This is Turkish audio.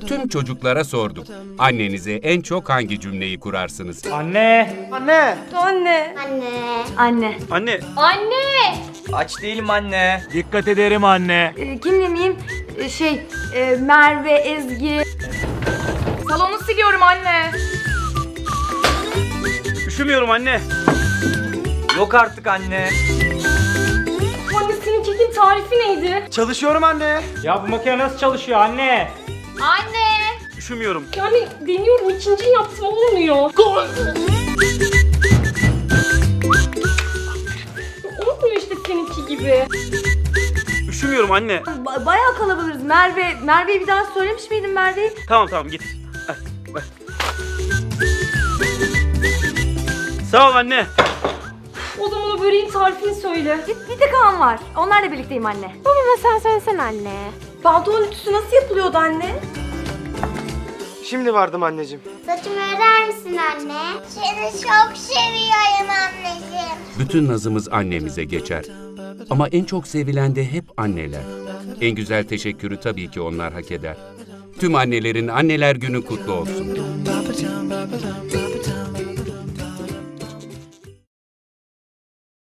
Tüm çocuklara sorduk. Annenize en çok hangi cümleyi kurarsınız? Anne. Anne. Anne. Anne. Anne. Anne. Anne. Aç değilim anne. Dikkat ederim anne. Ee, kim demeyeyim? Ee, şey, e, Merve, Ezgi. Salonu siliyorum anne. Üşümüyorum anne. Yok artık anne. Anne senin kekin tarifi neydi? Çalışıyorum anne. Ya bu makine nasıl çalışıyor anne? Anne. Üşümüyorum. Yani deniyorum ikinci yaptım olmuyor. Olmuyor işte seninki gibi. Üşümüyorum anne. Ba- bayağı kalabalığız. Merve, Merve'yi bir daha söylemiş miydin Merve'yi? Tamam tamam git. Sağ ol anne. O zaman o böreğin tarifini söyle. Bir, bir tek Kaan var. Onlarla birlikteyim anne. Babama sen söylesene anne. Pantolon ütüsü nasıl yapılıyordu anne? Şimdi vardım anneciğim. Saçımı örer misin anne? Seni çok seviyorum anneciğim. Bütün nazımız annemize geçer. Ama en çok sevilen de hep anneler. En güzel teşekkürü tabii ki onlar hak eder. Tüm annelerin anneler günü kutlu olsun.